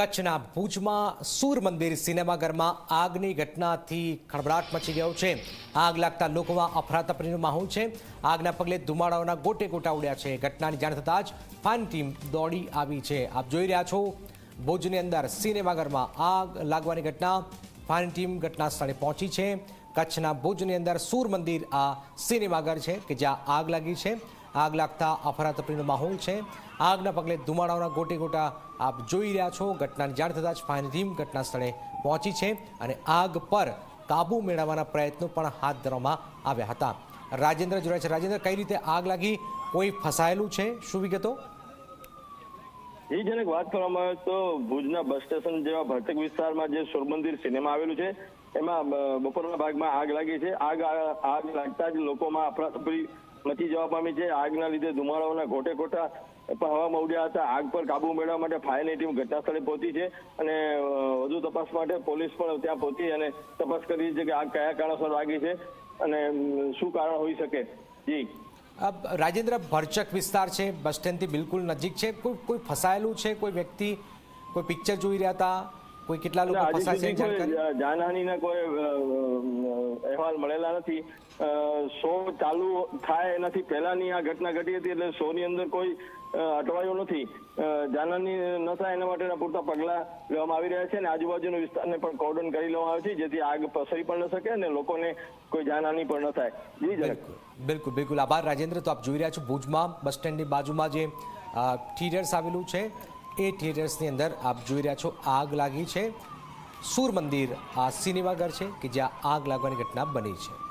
કચ્છના ભુજમાં સૂર મંદિર સિનેમાઘરમાં આગની ઘટનાથી ખળભળાટ મચી ગયો છે. આગ લાગતા લોકોમાં અફરાતફરીનો માહોલ છે. આગના પગલે ધુમાડાઓના ગોટે ગોટા ઉડ્યા છે. ઘટનાની જાણ થતાં જ ફાઇન ટીમ દોડી આવી છે. આપ જોઈ રહ્યા છો, ભુજની અંદર સિનેમાઘરમાં આગ લાગવાની ઘટના. ફાઇન ટીમ ઘટના સ્થળે પહોંચી છે. કચ્છના ભુજની અંદર સૂર મંદિર આ સિનેમાઘર છે કે જ્યાં આગ લાગી છે. આગ લાગતા અફરાતફરીનો માહોલ છે. આગના પગલે ધુમાડાઓના ગોટે ગોટા આપ જોઈ રહ્યા છો. ઘટનાની જાણ થતાં જ ફાયર ટીમ ઘટના સ્થળે પહોંચી છે અને આગ પર કાબુ મેળવવાના પ્રયત્નો પણ હાથ ધરવામાં આવ્યા હતા. રાજેન્દ્ર જોડાય છે. રાજેન્દ્ર, કઈ રીતે આગ લાગી? કોઈ ફસાયેલું છે? શું વિગતો? એ જનક વાત કરવામાં આવે તો ભુજના બસ સ્ટેશન જેવા ભરતક વિસ્તારમાં જે સોરમંદિર સિનેમા આવેલું છે, એમાં બપોરના ભાગમાં આગ લાગી છે. આગ આગ લાગતા જ લોકોમાં અફરાતફરી મચી જવા પામી છે, આગના લીધે ધુમાડાઓના ગોટા પણ હવામાં ઉડ્યા હતા. આગ પર કાબુ મેળવવા માટે ફાયરની ટીમ ઘટનાસ્થળે પહોંચી છે અને વધુ તપાસ માટે પોલીસ પણ ત્યાં પહોંચી અને તપાસ કરી છે કે આગ કયા કારણસર લાગી છે અને શું કારણ હોઈ શકે. જી. રાજેન્દ્ર, ભરચક વિસ્તાર છે, બસ સ્ટેન્ડથી બિલકુલ નજીક છે. કોઈ કોઈ ફસાયેલું છે? કોઈ વ્યક્તિ કોઈ પિક્ચર જોઈ રહ્યા હતા? કોઈ કેટલા લોકો ફસાય છે જાનહાનિના કોઈ અહેવાલ મળેલા નથી. શો ચાલુ થાય એનાથી પહેલાની આ ઘટના ઘટી હતી એટલે શો ની અંદર કોઈ અટવાયો નથી. જાનહાની ન થાય એના માટેના પૂરતા પગલા લેવામાં આવી રહ્યા છે અને આજુબાજુના વિસ્તારને પણ કોર્ડન કરી લેવામાં આવે છે જેથી આગ પસરી પણ ન શકે અને લોકોને કોઈ જાનહાની પણ ન થાય. બિલકુલ બિલકુલ આભાર રાજેન્દ્ર. તો આપ જોઈ રહ્યા છો ભુજમાં બસ સ્ટેન્ડની બાજુમાં જે થિયેટર્સ આવેલું છે એ થિયેટર્સની અંદર આપ જોઈ રહ્યા છો, આગ લાગી છે. સૂર મંદિર આ સિનેમાઘર છે કે જ્યાં આગ લાગવાની ઘટના બની છે?